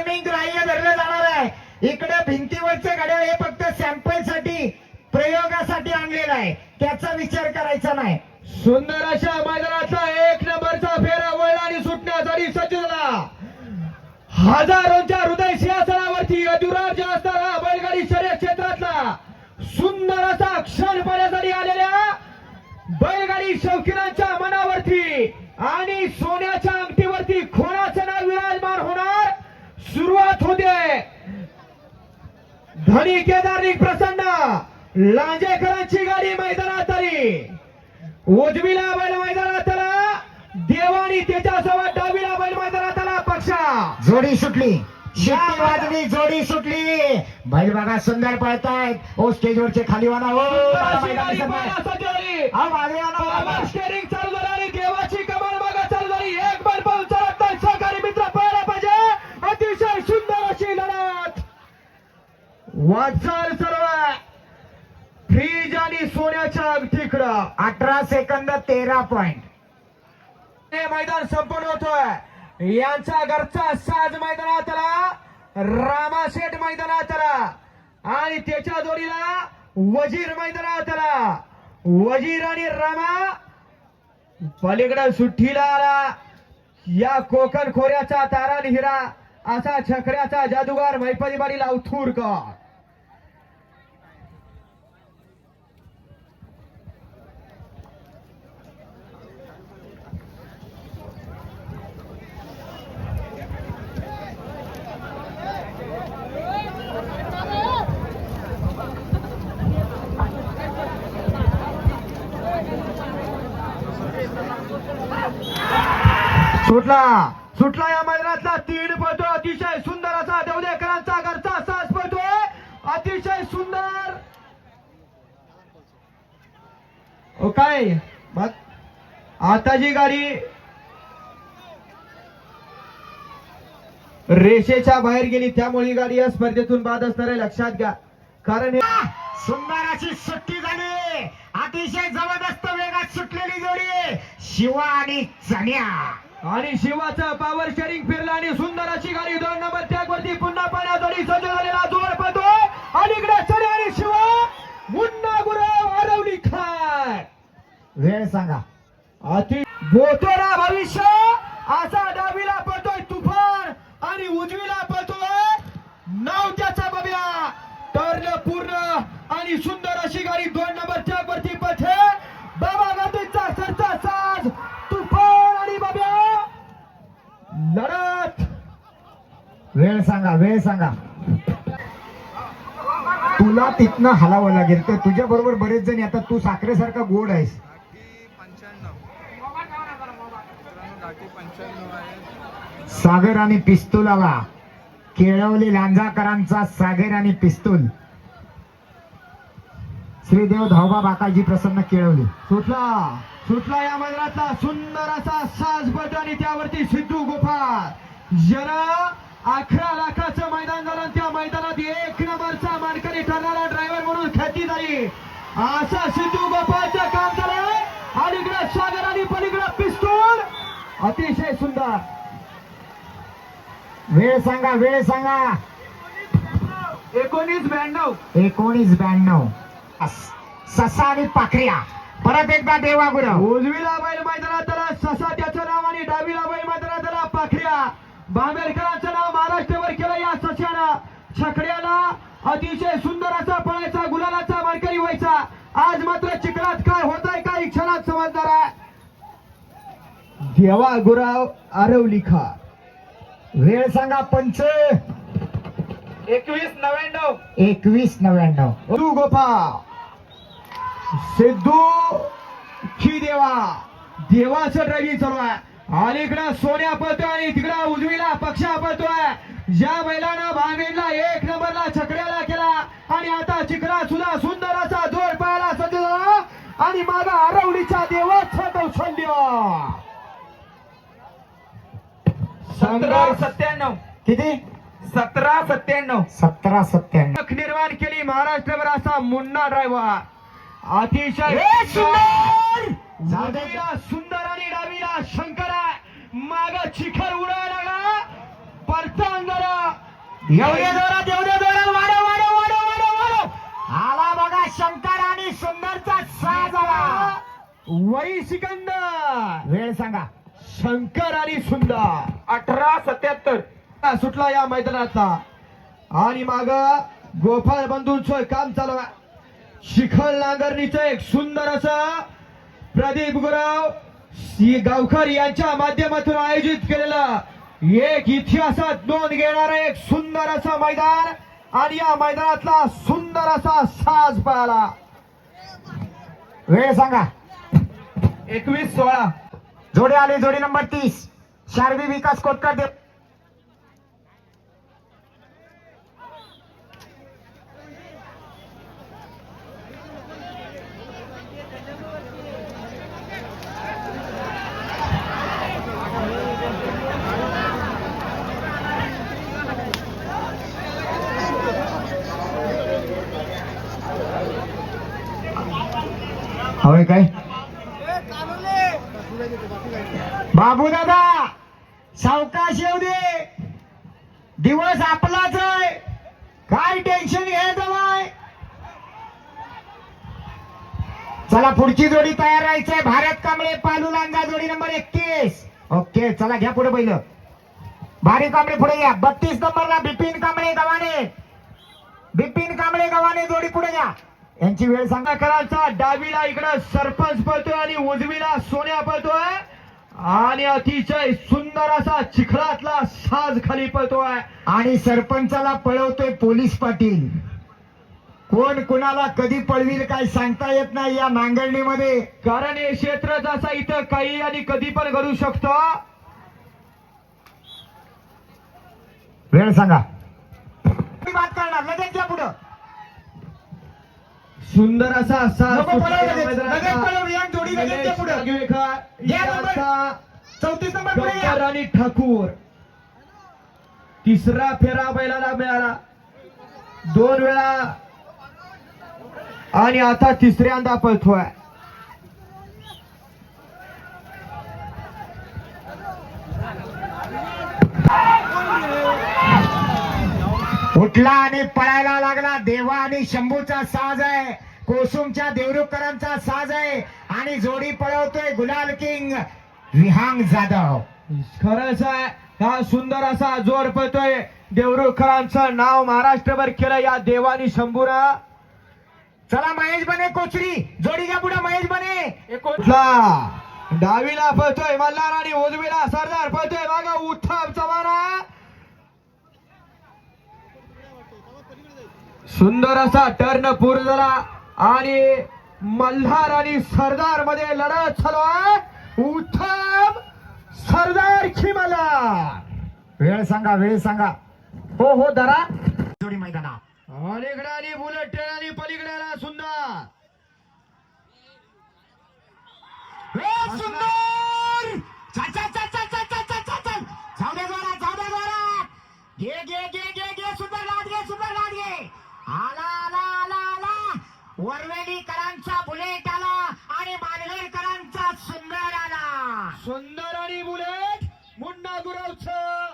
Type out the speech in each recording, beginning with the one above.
Timing ग्राह्य धरलं जाणार आहे. इकडे भिंतीवरचं घड्याळ हे फक्त सॅम्पलसाठी प्रयोगासाठी आणलेलं आहे. त्याचा विचार करायचा नाही. सुंदर अशा मैदानाचा एक नंबरचा फेरा वळला आणि सुटण्यासाठी सज्ज झाला. हजारोच्या हृदय सिंहासनावरती अधुराज असणारा बैलगाडी शर्यत क्षेत्रातला सुंदर असा क्षण पाण्यासाठी आलेल्या बैलगाडी शौकीनांच्या मनावरती आणि सोन्याच्या अंगठीवरती खोणाचं नाव विराजमान होणार. सुरुवात होते. धनी केदारनिक प्रसन्न. लांजेकरांची गाडी मैदानात आली उजवीला बैल मैदानात आला देवानी त्याच्यासोबत डावीला बैल मैदानात आला पक्षा. जोडी सुटली. शिट्टी वाजली जोडी सुटली. बैल बघा सुंदर पळतायत. ओ स्टेजवरचे खाली वाना हो वाटचाल सर्व. फ्रीज आणि सोन्याच्या तिकडं अठरा सेकंद तेरा पॉइंट हे मैदान संपन्न होतोय. यांचा घरचा साज मैदानात आला रामाशेठ मैदानात आला आणि त्याच्या जोडीला वजीर मैदानात आला वजीर आणि रामा पलीकडे सुट्टीला आला. या कोकण खोऱ्याचा तारण हिरा असा छकड्याचा जादूगार मैपदी बाडीला उथूरकर सुटला. सुटला या मैदानातला तीन पळतो. अतिशय सुंदर असा देवदेकरांचा घरचा सास पळतोय. अतिशय सुंदर. ओ काय? आता जी गाडी रेषेच्या बाहेर गेली त्यामुळे ही गाडी या स्पर्धेतून बाद असणार आहे. लक्षात घ्या. कारण हे सुंदर अशी सुट्टी झाली. अतिशय जबरदस्त वेगात सुटलेली जोडी. शिवा आणि चण्या आणि शिवाचं पॉवर शेअरिंग फिरलं आणि सुंदर अशी गाडी दोन नंबर टॅग वरती पुन्हा पाण्यासाठी सज्ज झालेला जोड पळतोय अलीकडे चढे आणि शिवा मुन्ना गुरव आरवली खाय वेळ सांगा. अति बोतोरा भविष्य असा डावीला पळतोय तुफान आणि उजवीला पळतोय नाव त्याचा बब्या. टर्न पूर्ण आणि सुंदर वेळ सांगा वेळ सांगा. तुला तिथनं हलावं लागेल तर तुझ्या बरोबर बरेच जण येतात तू साखरेसारखा गोड आहेस. सागर आणि पिस्तूल केळवली लांजाकरांचा सागर आणि पिस्तूल. श्रीदेव धावबा बाकाजी प्रसन्न केळवली. सुटला सुटला या मैदानातला सुंदर असा साज बट आणि त्यावरती सिद्धू गोपाळ जरा अकरा लाखाचं मैदान झालं त्या मैदानात एक नंबरचा मानकरी ठरणारा ड्रायव्हर म्हणून ख्याती झाली. असा सिद्धू गोपाळचं काम झालं अलीकडे सागर आणि पलीकडे पिस्तूल. अतिशय सुंदर. वेळ सांगा वेळ सांगा. एकोणीस ब्याण्णव. एकोणीस ब्याण्णव. ससा आणि पाखऱ्या परत एकदा देवागुरव उजवीला बैल मैदानात आला ससा त्याचं नाव आणि डावीला बैल मैदानात आला पाखऱ्या बांबेडकरांचं नाव महाराष्ट्रावर केलं या सस्यानं. छकड्याला अतिशय सुंदर असा पळायचा गुलालाचा मानकरी व्हायचा. आज मात्र चिखलात काय होत आहे काही क्षणात समजणार आहे. देवा गुराव आरवली खा वेळ सांगा पंच. एकवीस नव्याण्णव. एकवीस नव्याण्णव. सिद्धू गोपाळ सिद्धू खी देवा देवाचं ड्रायव्हिंग चालू आहे. अलीकडं सोन्या पळतोय आणि तिकडं उजवीला पक्षा पळतोय. ज्या बैलानं भांगेला एक नंबरला छकड्याला केला. आणि आता चिकडा सुद्धा सुंदर असा जोड पाहायला सज्ज झाला आणि माझा आरवलीचा देवाचा कौशल्य सतरा सत्त्याण्णव. किती? सतरा सत्त्याण्णव. सतरा सत्त्याण्णव. निर्माण केली महाराष्ट्रभर असा मुन्ना ड्रायव्हर अतिशय सुंदर! उजवीला सुंदर आणि डावीला शंकर आहे. माग चिखल उडायला लागला. जरा एवढे जोरात एवढे जोरात. वाढव वाढव वाढव वाढव वाढव. आला बघा शंकर आणि सुंदरचा साज आला. वही सिकंदर. वेळ सांगा. शंकर आणि सुंदर. अठरा सत्याहत्तर. सुटला या मैदानातला आणि माग गोपाळ बंधूंचं काम चालू शिखर नांगरणीचं एक सुंदर असं प्रदीप गुरव गावकर यांच्या माध्यमातून आयोजित केलेलं एक इतिहासात नोंद घेणारं एक सुंदर असं मैदान आणि या मैदानातला सुंदर असा साज पळाला वेळ सांगा. एकवीस सोळा. जोडी आली जोडी नंबर तीस. शारवी विकास कोटकर देव होय काय? बाबू दादा सावकाश येऊ दे. दिवस आपलाच आहे. काय टेन्शन घ्यायचं नाही चला पुढची जोडी तयार राहायचंय भारत कांबळे पालू लांजा जोडी नंबर एकतीस. ओके चला घ्या पुढे पहिलं भारी कांबळे पुढे घ्या. बत्तीस नंबरला बिपिन कांबळे गव्हाणे. बिपिन कांबळे गव्हाणे जोडी पुढे घ्या. यांची वेळ सांगा करायचा. डावीला इकडं सरपंच पळतोय आणि उजवीला सोन्या पळतोय. आणि अतिशय सुंदर असा चिखलातला साज खाली पळतोय. आणि सरपंचाला पळवतोय पोलीस पाटील. कोण कुणाला कधी पळवील काय सांगता येत नाही या नांगरणीमध्ये कारण हे क्षेत्रच असं इथं काही आणि कधी पण घडू शकतो. वेळ सांगा. मी बात करणार. लगेच घ्या पुढं. सुंदर असा असा चौतीस नंबर आणि ठाकूर. तिसरा फेरा बैलाला मिळाला. दोन वेळा. आणि आता तिसऱ्यांदा पळतोय. उठला आणि पळायला लागला. देवा आणि शंभूचा साज आहे. कोसुमच्या देवरुखकरांचा साज आहे आणि जोडी पळवतोय गुलाल किंग विहांग जाधव. खरंच आहे हा सुंदर असा जोर पळतोय. देवरुखरांचं नाव महाराष्ट्रभर केलं या देवानी शंभूरा चला महेश बने कोचरी जोडी घ्या पुढे महेश बने. कुठला? डावीला पळतोय मल्हार आणि उजवीला सरदार पळतोय. मागा उत्तम चव्हाणा. सुंदर असा टर्न पूर्ण झाला आणि मल्हार आणि सरदारमध्ये लढत चालू आहे. उत्तम सरदार मल्हार वेळ सांगा वेळ सांगा. हो हो दरा जोडी मैदाना अलीकडे आणि बुलेट ट्रेन आणि पलीकडे आला सुंदर. सुंदर! चल चल चल चल चल चल चल चल चल. जाऊ दे जोरात जाऊ दे जोरात. घे घे घे घे घे सुंदर लाट घे सुंदर लाट घे. आला आला आला. वरवेलीकरांचा बुलेट आला आणि मानवेलकरांचा सुंदर आला. सुंदर आणि बुलेट मुन्ना गुरावचं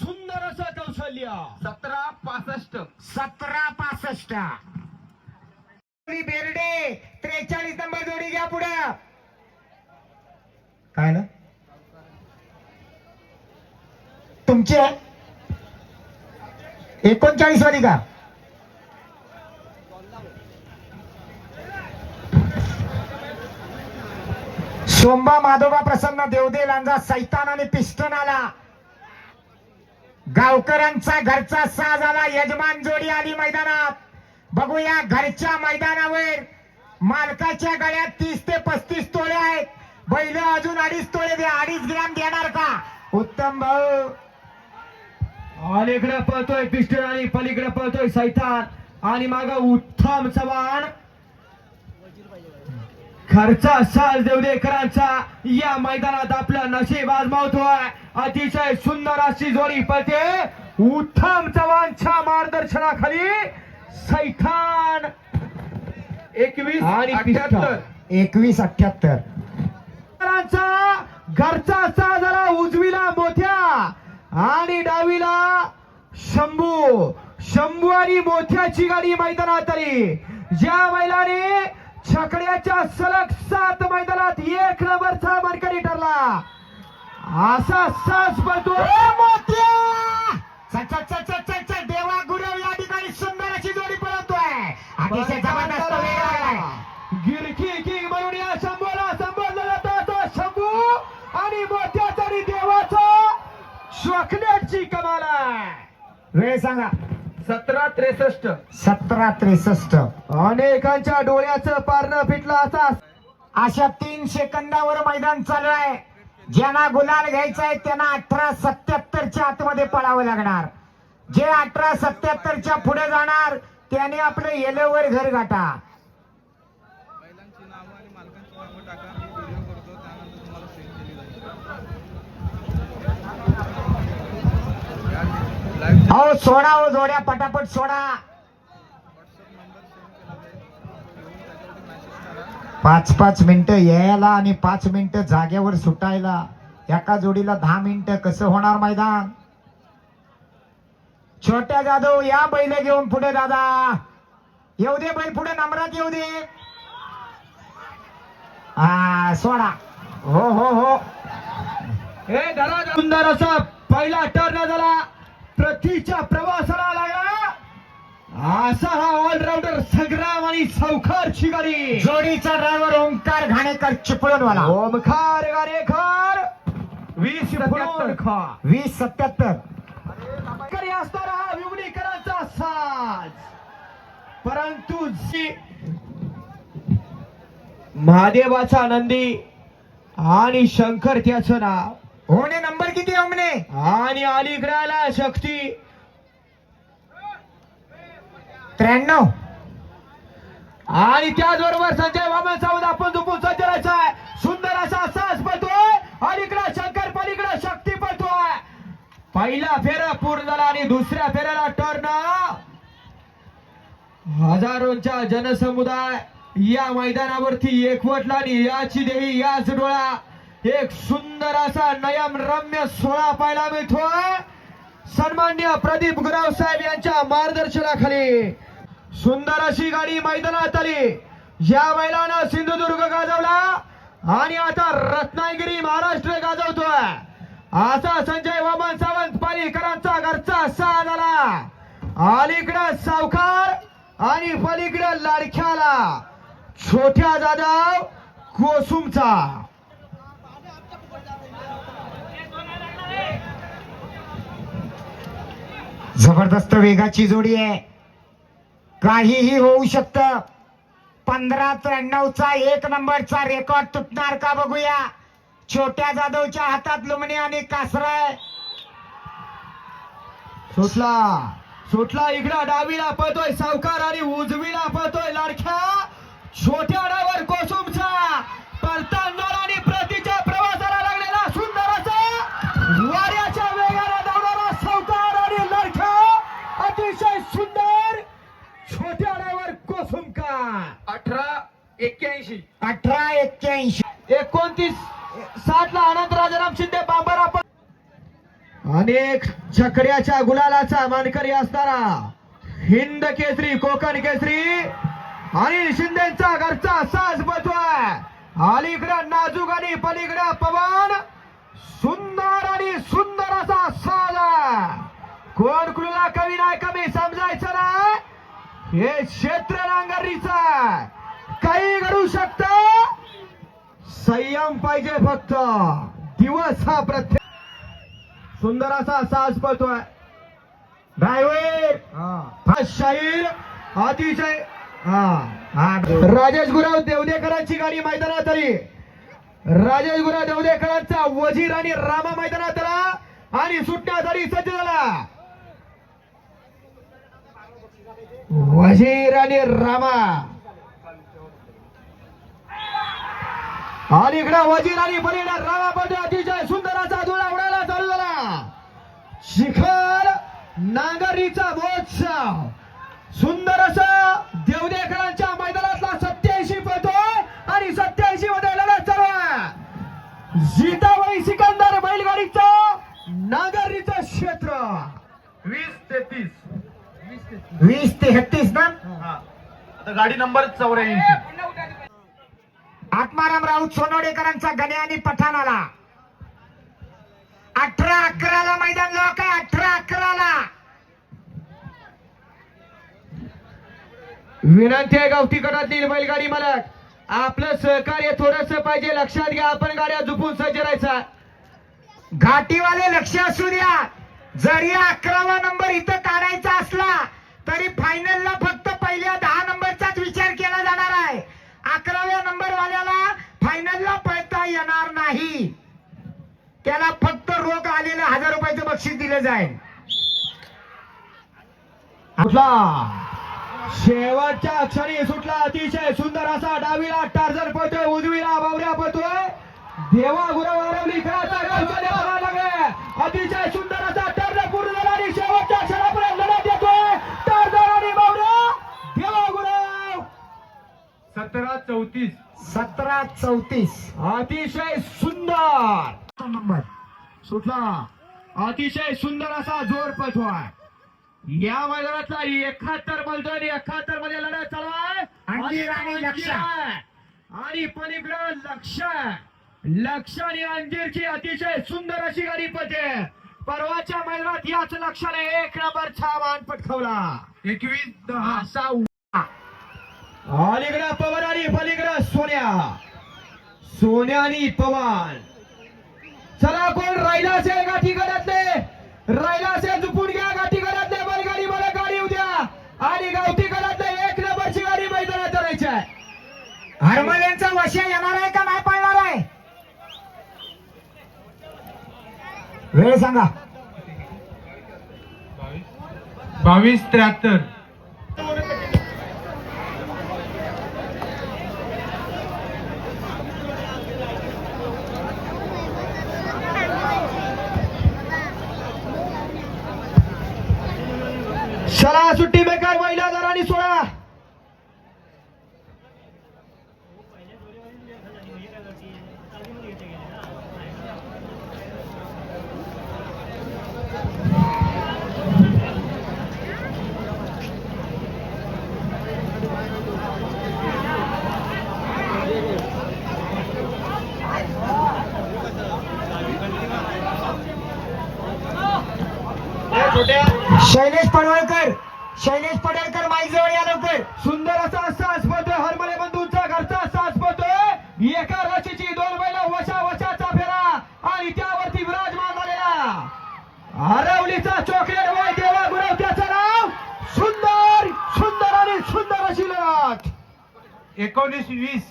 सुंदर असं कौशल्य. सतरा पासष्ट. सतरा पासष्ट. बेर्डे त्रेचाळीस नंबर जोडी घ्या पुढे. काय ना? तुमची एकोणचाळीस वाली का? सोंबा माधोबा प्रसन्न देवदे लांजा सैतान आणि पिस्टन आला. गावकरांचा घरचा साज आला. यजमान जोडी आली मैदानात. बघूया घरच्या मैदानावर मालकाच्या गळ्यात तीस ते पस्तीस तोळे आहेत. बैल अजून अडीच तोळे दे अडीच ग्रॅम देणार का? उत्तम भाऊ. अलीकडे पळतोय पिस्टन आणि पलीकडे पळतोय सैतान. आणि माग उत्तम चव्हाण. खर्चा साज देवदेकरांचा या मैदानात आपला नशीब आजमावतोय. अतिशय सुंदर अशी जोडी पळते. उत्तम चव्हाणच्या मार्गदर्शनाखाली सैतान एकवीस आणि अठ्याहत्तर. एकवीस अठ्याहत्तर. घरचा घरचा साज आला उजवीला मोठ्या आणि डावीला शंभू. शंभू आणि मोत्याची गाडी मैदानात आली. ज्या बैलाने छकड्याच्या सलग सात मैदानात एक नंबरचा मानकरी ठरला? असा सास चल. देवा गुरव या ठिकाणी सुंदर अशी जोडी पळवतोय अतिशय जबरदस्त गिरकी किंग म्हणून या शंभूला संबोधलं जातं शंभू आणि मोत्याचा आणि देवाचा. चॉकलेटची कमाल आहे. वेळ सांगा. सतरा त्रेसष्ट. सतरा त्रेसष्ट. अनेकांच्या डोळ्याचं पारणं फिटलं असा अशा तीन सेकंदावर मैदान चालू आहे ज्यांना गुलाल घ्यायचा आहे त्यांना अठरा सत्याहत्तरच्या आतमध्ये पळावं लागणार. जे अठरा सत्याहत्तरच्या पुढे जाणार त्याने आपलं येलोवर घर गाठा बैलांची नावं आणि मालकांची नावं टाका मी व्हिडिओ करतो त्यानंतर तुम्हाला सेंड केली अहो हो सोडा हो जोड्या पटापट सोडा. पाच पाच मिनिटं यायला आणि पाच मिनिटं जागेवर सुटायला. एका जोडीला दहा मिनिटं कसं होणार मैदान? छोट्या जाधव या बैल घेऊन पुढे दादा. येऊ दे बैल पुढे नम्रात येऊ दे. हा सोडा. हो हो हो. हे धरा सुंदर असा पहिला टर्न झाला प्रतीच्या प्रवासाला लागला. असा हा ऑलराऊंडर संग्राम आणि सावकारची गाडी जोडीचा ड्रायव्हर ओंकार घाणेकर चिपळूणवाला. ओमकार गारेकर. वीस फुलून खा. वीस सत्याहत्तर. करी असणारा हा विवणीकरांचा साज. परंतु जी महादेवाचा नंदी आणि शंकर त्याचं नाव. होणे नंबर किती आहे ओमने? आणि आला शक्ती. त्र्याण्णव. आणि त्याचबरोबर संजय बाबा सावंत आपण झोपून सज्जराचा आहे. सुंदर असा सास पळतोय. अलीकडे शंकर पलीकडे शक्ती पळतोय. पहिला फेरा पूर्ण झाला आणि दुसऱ्या फेऱ्याला टर्न हजारोंच्या जनसमुदाय या मैदानावरती एकवटला आणि याची देही याच डोळा. एक सुंदर असा नयम रम्य सोहळा पाहायला मिळतो. सन्मान्य प्रदीप गुराव साहेब यांच्या मार्गदर्शनाखाली. सुंदर अशी गाडी मैदानात आली. या बैलानं सिंधुदुर्ग गाजवला. आणि आता रत्नागिरी महाराष्ट्र गाजवतोय. असा संजय वामन सावंत पालीकरांचा घरचा सहा झाला. अलीकडं सावकार आणि पलीकडं लाडख्याला छोट्या जाधव कोसुमचा. जबरदस्त वेगाची जोडी आहे. काहीही होऊ शकतं. पंधरा त्र्याण्णवचा एक नंबरचा रेकॉर्ड तुटणार का बघूया. छोट्या जाधवच्या हातात लुमणी आणि कासरा. सुटला. सुटला इकडं डावीला पळतोय सावकार आणि उजवीला पळतोय लाडख्या छोट्या डावर कोसुम अठरा एक्क्याऐंशी. अठरा एक्क्याऐंशी. एकोणतीस. साठ ला आनंद राजाराम शिंदे बांबर आपण अनेक चक्र्याच्या गुलालाचा मानकरी असणारा हिंद केसरी कोकण केसरी अनिल शिंदेचा घरचा साज बसतोय अलीकडं नाजूक आणि पलीकडं पवन सुंदर आणि सुंदर असा साज आहे. कोण कुणाला कमी नाही कमी समजायचं नाही. हे क्षेत्र नांगरीचं आहे. काही घडू शकतं? संयम पाहिजे फक्त. दिवस हा प्रत्येक सुंदर असा साज पळतोय. ड्रायव्हर. हा. शाहीर. अतिशय राजेश गुराव देवदेकरांची गाडी मैदानात आली राजेश गुराव देवदेकरांचा वजीर आणि रामा मैदानात आला आणि सुटण्यासाठी सज्ज झाला. वजीर आणि रामा. आणि इकडे वजीर आणि बलिना रामा मध्ये अतिशय सुंदराचा धुळा उडायला चालू झाला. शिखर नांगरीचा महोत्सव. सुंदर असं देवदेकरांच्या मैदानातला सत्याऐंशी पळतोय आणि सत्याऐंशी मध्ये लढत चालू आहे. जिताबाई सिकंदर बैलगाडीचं नागरीचं क्षेत्र. वीस ते तीस. वीस तेहतीस ना? हा. आता गाडी नंबर चौऱ्याऐंशी. आत्माराम राऊत सोनवडेकरांचा गणे आणि पठाण आला अठरा अकराला मैदान लोक अठरा अकराला. विनंती आहे गावठी गटातील बैलगाडी मालक आपलं सहकार्य थोडस पाहिजे लक्षात घ्या आपण गाड्या झुपून सज्ज राहायचा घाटीवाले लक्ष असू द्या. जरी अकरावा नंबर इथं काढायचा असला तरी फायनलला फक्त पहिल्या दहा नंबरचाच विचार केला जाणार आहे. अकराव्या नंबर वाल्याला फायनलला पळता येणार नाही. त्याला फक्त रोख आलेलं हजार रुपयाचं बक्षीस दिलं जाईल. शेवटच्या क्षणी सुटला. अतिशय सुंदर असा डावीला टार्जर पळतोय उजवीला बावऱ्या पळतोय. देवा गुरव आरवली खेळाचा अतिशय सतरा चौतीस. सतरा चौतीस. अतिशय सुंदर. नंबर. सुटला. अतिशय सुंदर असा जोर पळतोय. या मैदानातला एकाहत्तर आणि एकाहत्तरमध्ये लढत चालू आहे आणि पलीकडं लक्ष. लक्ष आणि अंजीरची अतिशय सुंदर अशी गाडी पळते. परवाच्या मैदानात याच लक्षाने एक नंबरचा मान पटकवला. एकवीस दहा. असा अलीकडं पवन आणि पलीकडं सोन्या. सोन्या आणि पवन. चला कोण? राहिला असेल गाठी ठिकाणातले राहिला असेल झुपून घ्या गाठी ठिकाणातले बैलगाडी मला गाडी उद्या. आणि गावठी गडातले एक नंबरची गाडी मैदानात करायची आहे. हरमल्यांचा वशा येणार आहे का? नाही पळणार आहे. वेळ सांगा. बावीस त्र्याहत्तर चला सुट्टी बेकार महिला दराने सोळा शैलेश पडवळकर शैलेश पडळकर माईक जवळ या लवकर. सुंदर असा सास पळतोय हरमले बंधूंचा घरचा सास पळतोय एका राशीची दोन बैल वशा वशाचा फेरा आणि त्यावरती विराजमान झालेला हरवलीचा चॉकलेट वाय देवा गुरव त्याचं नाव सुंदर सुंदर आणि सुंदर अशी लढत एकोणीस वीस.